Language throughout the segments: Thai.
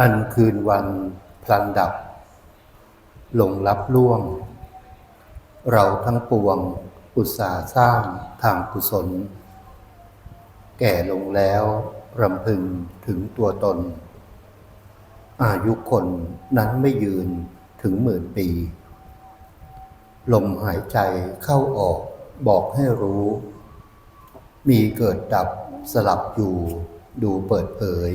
อันคืนวันพลันดับ หลงรับล่วง เราทั้งปวงอุตสาห์สร้างทางกุศล แก่ลงแล้วรำพึงถึงตัวตน อายุคนนั้นไม่ยืนถึงหมื่นปี ลมหายใจเข้าออกบอกให้รู้ มีเกิดดับสลับอยู่ดูเปิดเผย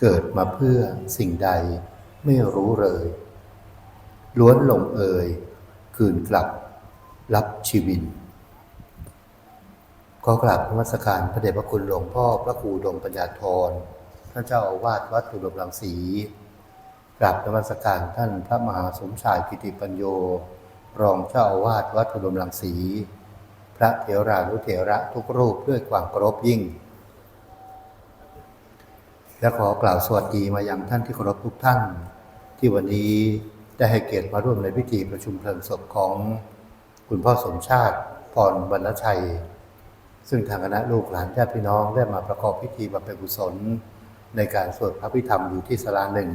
เกิดมาเพื่อสิ่งใดไม่รู้เลย ล้วนลงเอ่ยคืนกลับรับชีวินขอกราบนมัสการพระเดชพระคุณหลวงพ่อพระครูดมปัญญาธรท่านเจ้าอาวาสวัดตุลมรังสีกราบนมัสการท่านพระมหาสมชายกิติปัญโย รองเจ้าอาวาสวัดตุลมรังสี พระเถรานุเถระทุกรูปด้วยความเคารพยิ่ง และขอกล่าวสวัสดีมายังท่านที่เคารพทุกท่าน ที่วันนี้ได้ให้เกียรติมาร่วมในพิธีประชุมเพลิงศพของคุณพ่อสมชาติพรบรรณชัย ซึ่งทางคณะลูกหลานญาติพี่น้องได้มาประกอบพิธีบำเพ็ญกุศล ในการสวดพระพิธรรมอยู่ที่ศาลาหนึ่ง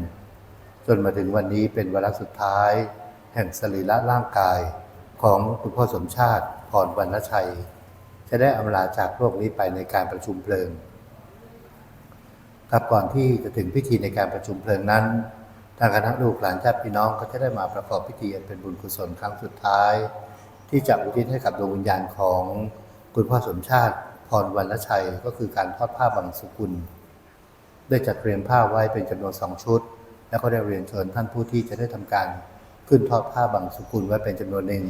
จนมาถึงวันนี้เป็นวาระสุดท้าย แห่งสรีระร่างกายของคุณพ่อสมชาติพรบรรณชัย จะได้อำลาจากโลกนี้ไปในการประชุมเพลิง ครับก่อนที่จะถึงพิธีในการประชุมเพลิงนั้น ทางคณะลูกหลานญาติพี่น้องก็จะได้มาประกอบพิธีเป็นบุญกุศลครั้งสุดท้าย ที่จะอุทิศให้กับดวงวิญญาณของคุณพ่อสมชาติพรวรรณชัยก็คือการทอดผ้าบางสุกุลได้จัดเตรียมผ้าไว้เป็นจำนวนสองชุด แล้วก็ได้เรียนเชิญท่านผู้ที่จะได้ทำการขึ้นทอดผ้าบางสุกุลไว้เป็นจำนวนหนึ่ง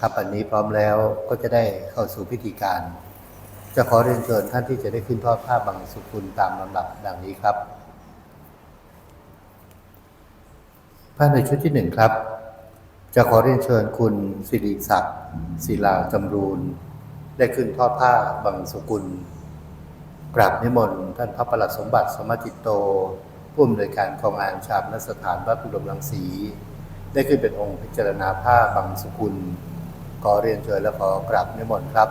ครับอันนี้พร้อมแล้วก็จะได้เข้าสู่พิธีการ จะขอเรียนเชิญท่านที่จะได้ขึ้นทอดผ้าบางสุกุลตามลำดับดังนี้ครับผ้าในชุดที่หนึ่งครับ จะขอเรียนเชิญคุณสิริศักดิ์ศิลาจำรูนได้ขึ้นทอดผ้าบางสุกุล กราบนิมนต์ท่านพระประหลัดสมบัติสมจิตโต ผู้อำนวยการกองงานชาปนสถานวัดอุดมรังสี ได้ขึ้นเป็นองค์พิจารณาผ้าบางสุกุล ขอเรียนเชิญและขอกราบนิมนต์ครับ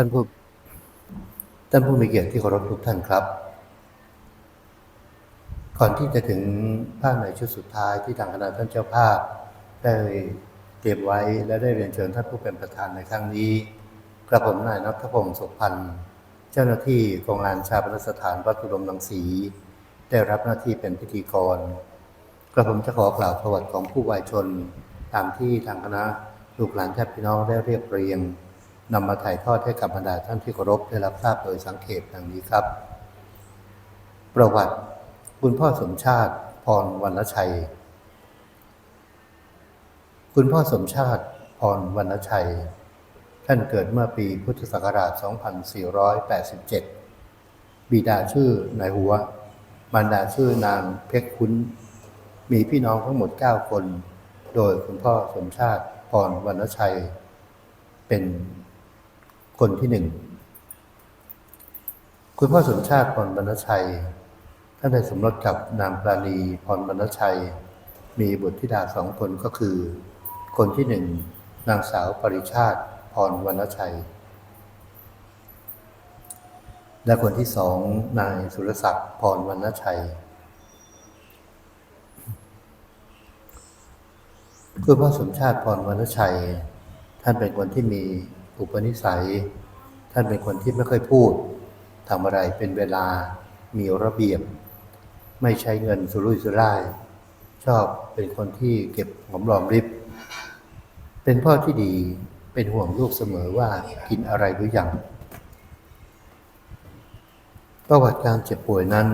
ท่านผู้ท่านผู้มีเกียรติที่เคารพทุกท่านครับ ก่อนที่จะถึงภาคในชุดสุดท้ายที่ทางคณะท่านเจ้าภาพ ได้เตรียมไว้และได้เรียนเชิญท่านผู้เป็นประธานในครั้งนี้ กระผมนายนัทพงศ์สุพันธ์เจ้าหน้าที่กองงานชาปนสถานวัดอุดมรังสี ได้รับหน้าที่เป็นพิธีกร กระผมจะขอกล่าวประวัติของผู้วายชน ตามที่ทางคณะลูกหลานญาติพี่น้องได้เรียบเรียง นำมาถ่ายทอดให้กับบรรดาท่านที่เคารพได้รับทราบโดยสังเขปดังนี้ครับ ประวัติคุณพ่อสมชาติพรวรรณชัย คุณพ่อสมชาติพรวรรณชัย ท่านเกิดเมื่อปีพุทธศักราช 2487 บิดาชื่อนายหัว มารดาชื่อนางเพชรคุ้น มีพี่น้องทั้งหมด 9 คน โดยคุณพ่อสมชาติพรวรรณชัย เป็น คนที่หนึ่ง คุณพ่อสมชาติพรบรรณชัย ท่านได้สมรสกับนางปราณีพรบรรณชัย มีบุตรธิดาสองคนก็คือ คนที่หนึ่งนางสาวปริชาติพรวรรณชัย และคนที่สองนายสุรศักดิ์พรวรรณชัยคุณพ่อสมชาติพรวรรณชัย ท่านเป็นคนที่มี อุปนิสัย ท่านเป็นคนที่ไม่ค่อยพูดทำอะไรเป็นเวลามีระเบียบ ไม่ใช้เงินสุรุ่ยสุร่าย ชอบเป็นคนที่เก็บหอมรอมริบ เป็นพ่อที่ดีเป็นห่วงลูกเสมอว่ากินอะไรหรือยังประวัติการเจ็บป่วยนั้น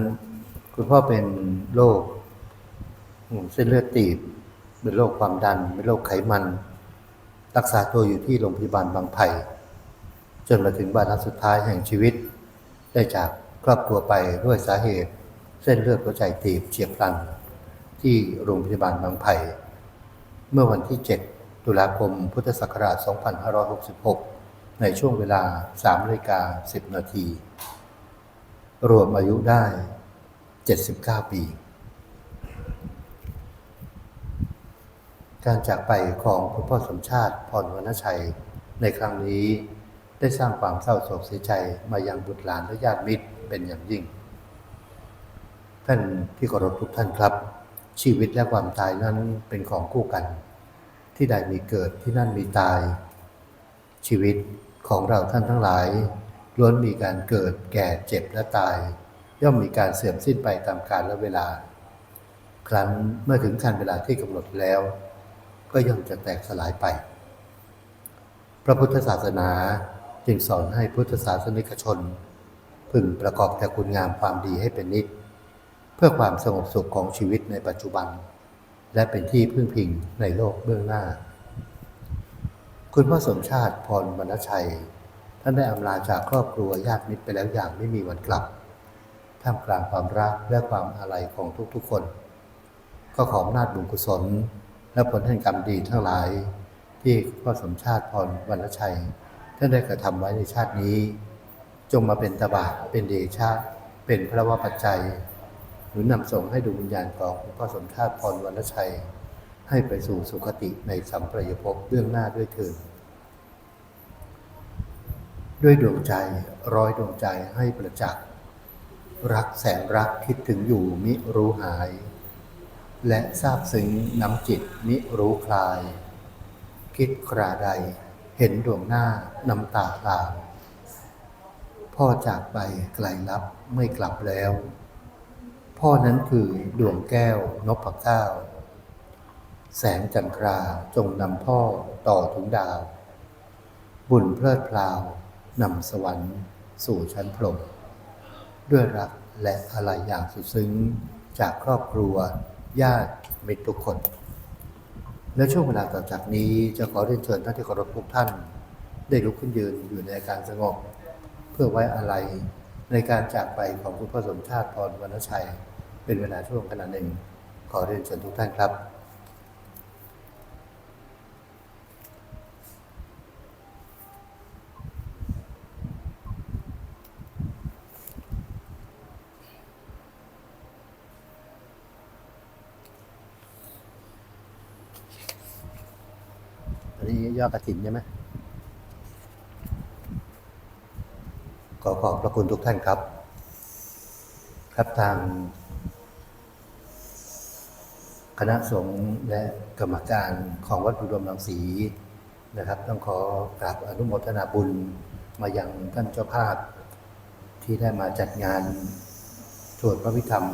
คุณพ่อเป็นโรคเส้นเลือดตีบเป็นโรคความดันเป็นโรคไขมัน รักษาตัวอยู่ที่โรงพยาบาลบางไผ่จนมาถึงวาระสุดท้ายแห่งชีวิต ได้จากครอบครัวไปด้วยสาเหตุ เส้นเลือดหัวใจตีบเฉียบพลัน ที่โรงพยาบาลบางไผ่เมื่อวันที่ 7 ตุลาคมพุทธศักราช 2566 ในช่วงเวลา3นาฬิกา10 นาที รวมอายุได้ 79 ปี การจากไปของคุณพ่อสมชาติพรวรรณชัย ในครั้งนี้ได้สร้างความเศร้าโศกเสียใจมายังบุตรหลานและญาติมิตรเป็นอย่างยิ่ง ท่านที่เคารพทุกท่านครับ ชีวิตและความตายนั้นเป็นของคู่กัน ที่ใดมีเกิดที่นั่นมีตาย ชีวิตของเราท่านทั้งหลาย ล้วนมีการเกิดแก่เจ็บและตาย ย่อมมีการเสื่อมสิ้นไปตามกาลและเวลา ครั้นเมื่อถึงการเวลาที่กำหนดแล้ว ก็ย่อมจะแตกสลายไป พระพุทธศาสนาจึงสอนให้พุทธศาสนิกชน พึงประกอบแต่คุณงามความดีให้เป็นนิจเพื่อความสงบสุขของชีวิตในปัจจุบัน และเป็นที่พึ่งพิงในโลกเบื้องหน้า คุณพ่อสมชาติพรบรรชัย ท่านได้อำลาจากครอบครัวญาติมิตรไปแล้วอย่างไม่มีวันกลับ ท่ามกลางความรักและความอาลัยของทุกๆคน ก็ขออำนาจบุญกุศล และผลแห่งกรรมดีทั้งหลาย ที่พ่อสมชาติพรวรรชัยท่านได้กระทำไว้ในชาตินี้ จงมาเป็นตบะเป็นเดชะเป็นพระวปัจจัย หรือนำส่งให้ดวงวิญญาณของพ่อสมชาติพรวรรชัย ให้ไปสู่สุคติในสัมปรายภพเบื้องหน้าด้วยเถิดด้วยดวงใจร้อยดวงใจให้ประจักษ์รักแสนรักคิดถึงอยู่มิรู้หาย และทราบซึ้งน้ำจิตมิรู้คลาย คิดคราใด เห็นดวงหน้าน้ำตาพลางพ่อจากไปไกลลับไม่กลับแล้ว พ่อนั้นคือดวงแก้วนพเก้า แสงจันทราจงนำพ่อต่อถึงดาว บุญเพลิดเพลานำสวรรค์สู่ชั้นพรหมด้วยรักและอะไรอย่างสุดซึ้งจากครอบครัว ญาติมิตรทุกคน และช่วงเวลาต่อจากนี้จะขอเรียนเชิญท่านที่เคารพทุกท่าน ได้ลุกขึ้นยืนอยู่ในอาการสงบ เพื่อไว้อะไรในการจากไปของคุณพ่อสมชาติพรวรรณชัย เป็นเวลาช่วงขณะหนึ่ง ขอเรียนเชิญทุกท่านครับ อันนี้ยอดกระถินใช่ไหมขอขอบพระคุณทุกท่านครับ ครับทางคณะสงฆ์และกรรมการของวัดอุดมรังสีนะครับ ต้องขอกราบอนุโมทนาบุญมาอยังท่านเจ้าภาพที่ได้มาจัดงานสวดพระพิธรรม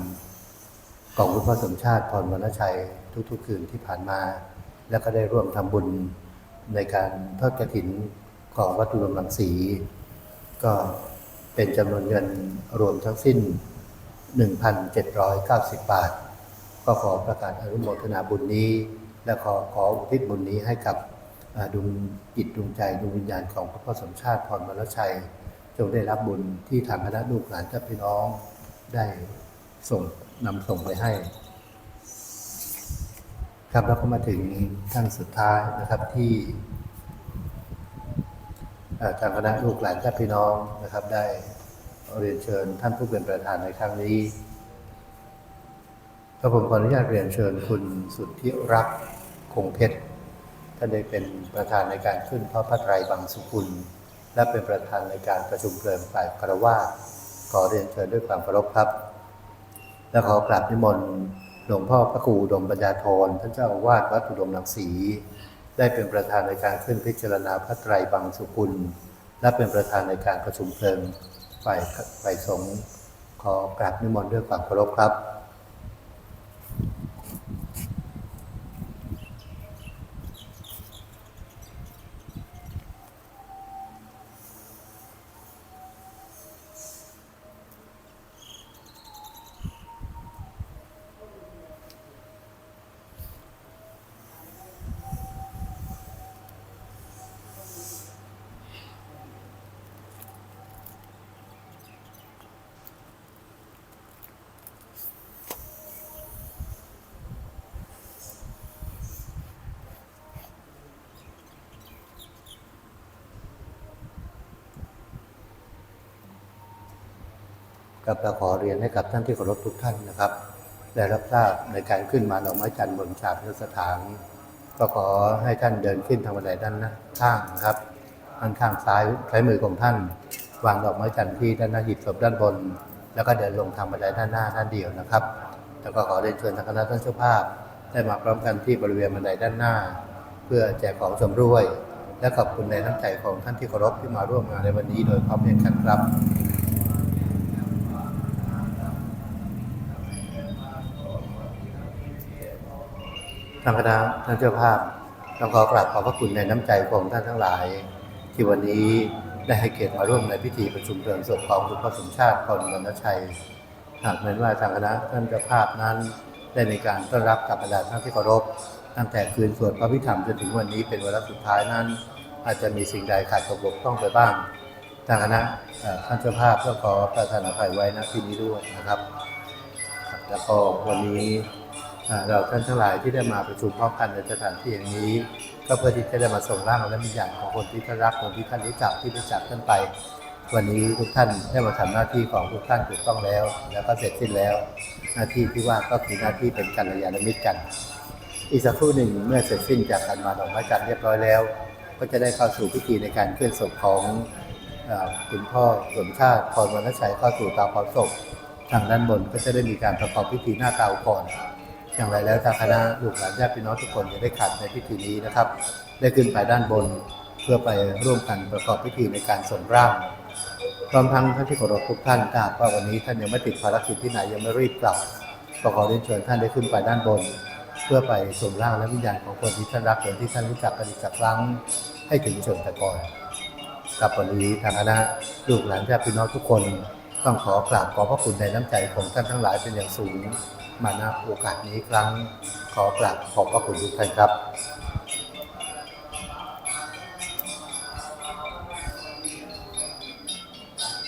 ของคุณพ่อสมชาติพรวรรณชัยทุกๆคืนที่ผ่านมา แล้วก็ได้ร่วมทำบุญ ในการทอดกระถินของวัดอุดมรังสี ก็เป็นจำนวนเงินรวมทั้งสิ้น 1,790 บาท ก็ขอประกาศอนุโมทนาบุญนี้ และขอขออุทิศบุญนี้ให้กับดวงจิตดวงใจดวงวิญญาณของพระพ่อสมชาติพรวรชัย จงได้รับบุญที่ทางคณะลูกหลานเจ้าพี่น้องได้ส่งนำส่งไปให้ ครับแล้วก็มาถึงท่านสุดท้ายนะครับที่ทางคณะลูกหลานญาติพี่น้องนะครับ ได้เรียนเชิญท่านผู้เป็นประธานในครั้งนี้ก็ผมขออนุญาตเรียนเชิญคุณสุทธิรักษ์คงเพชรท่านได้เป็นประธานในการขึ้นพระพัตไตรบังสุกุล และเป็นประธานในการประชุมเพลิงฝ่ายคารวาสขอเรียนเชิญด้วยความเคารพครับ และขอกราบนิมนต์ หลวงพ่อพระครูดมปัญญาธรท่านเจ้าอาวาสวัดอุดมหนังสีได้เป็นประธานในการขึ้นพิจารณาพระไตรบังสุกุล และเป็นประธานในการประชุมเพลิงฝ่ายฝ่ายสงฆ์ขอกราบนิมนต์ด้วยความเคารพครับ กับเราขอเรียนให้กับท่านที่เคารพทุกท่านนะครับ ได้รับทราบในการขึ้นมาดอกไม้จันทร์บนฉากพระสถาน ก็ขอให้ท่านเดินขึ้นทางบันไดด้านหน้าข้างนะครับด้านข้างซ้ายซ้มือของท่าน วางดอกไม้จันทร์ที่ด้านหน้าหยิบศพด้านบน แล้วก็เดินลงทางบันไดด้านหน้าด้านเดียวนะครับ แล้วก็ขอเรียนเชิญทางคณะท่านเจ้าภาพ ได้มาพร้อมกันที่บริเวณบันไดด้านหน้า เพื่อแจกของชำร่วย และขอบคุณในน้ำใจของท่านที่เคารพที่มาร่วมงานในวันนี้โดยพร้อมเพรียงกันครับ ทางคณะท่านเจ้าภาพต้องขอกราบขอบพระคุณในน้ำใจของท่านทั้งหลาย ที่วันนี้ได้ให้เกียรติมาร่วมในพิธีประชุมเพลิงศพของหลวงพ่อสมชาติพรมรณชัยหากแม้ว่าทางคณะท่านเจ้าภาพนั้น ได้ในการต้อนรับกับบรรดาท่านที่เคารพตั้งแต่คืนสวดพระพิธรรมจนถึงวันนี้เป็นวันสุดท้ายนั้น อาจจะมีสิ่งใดขาดตกบกพร่องไปบ้างทางคณะท่านเจ้าภาพก็ขอประทานอภัยไว้ณที่นี้ด้วยนะครับ แล้วก็วันนี้ เราท่านทั้งหลายที่ได้มาประชุมพร้อมกันในสถานที่อย่างนี้ ก็เพื่อที่จะได้มาส่งร่างและวิญญาณของคนที่ท่านรักคนที่ท่านรู้จักที่รู้จักท่านไป วันนี้ทุกท่านได้มาทำหน้าที่ของทุกท่านถูกต้องแล้ว แล้วก็เสร็จสิ้นแล้ว หน้าที่ที่ว่าก็คือหน้าที่เป็นกัลยาณมิตรกัน อีกสักครู่หนึ่งเมื่อเสร็จสิ้นจากการมาดอกไม้จันทร์เรียบร้อยแล้ว ก็จะได้เข้าสู่พิธีในการเคลื่อนศพของคุณพ่อสมชาติพรวรรณชัยเข้าสู่ตาเผาศพทางด้านบนก็จะได้มีการประกอบพิธีหน้าเตาก่อน อย่างไรแล้วทางคณะลูกหลานญาติพี่น้องทุกคนจะได้ขาดในพิธีนี้นะครับ ได้ขึ้นไปด้านบนเพื่อไปร่วมกันประกอบพิธีในการส่งร่างพร้อมทั้งท่านที่เคารพทุกท่านถ้าหากว่าวันนี้ท่านยังไม่ติดภารกิจที่ไหนยังไม่รีบกลับก็ขอเรียนเชิญท่านได้ขึ้นไปด้านบน เพื่อไปส่งร่างและวิญญาณของคนที่ท่านรักคนที่ท่านรู้จักกันอีกครั้งให้ถึงชนตะกอนกับวันนี้ทางคณะลูกหลานญาติพี่น้องทุกคน ต้องขอกราบขอพระคุณในน้ำใจของท่านทั้งหลายเป็นอย่างสูง มาณโอกาสนี้ครั้งขอกราบขอบพระคุณทุกท่านครับ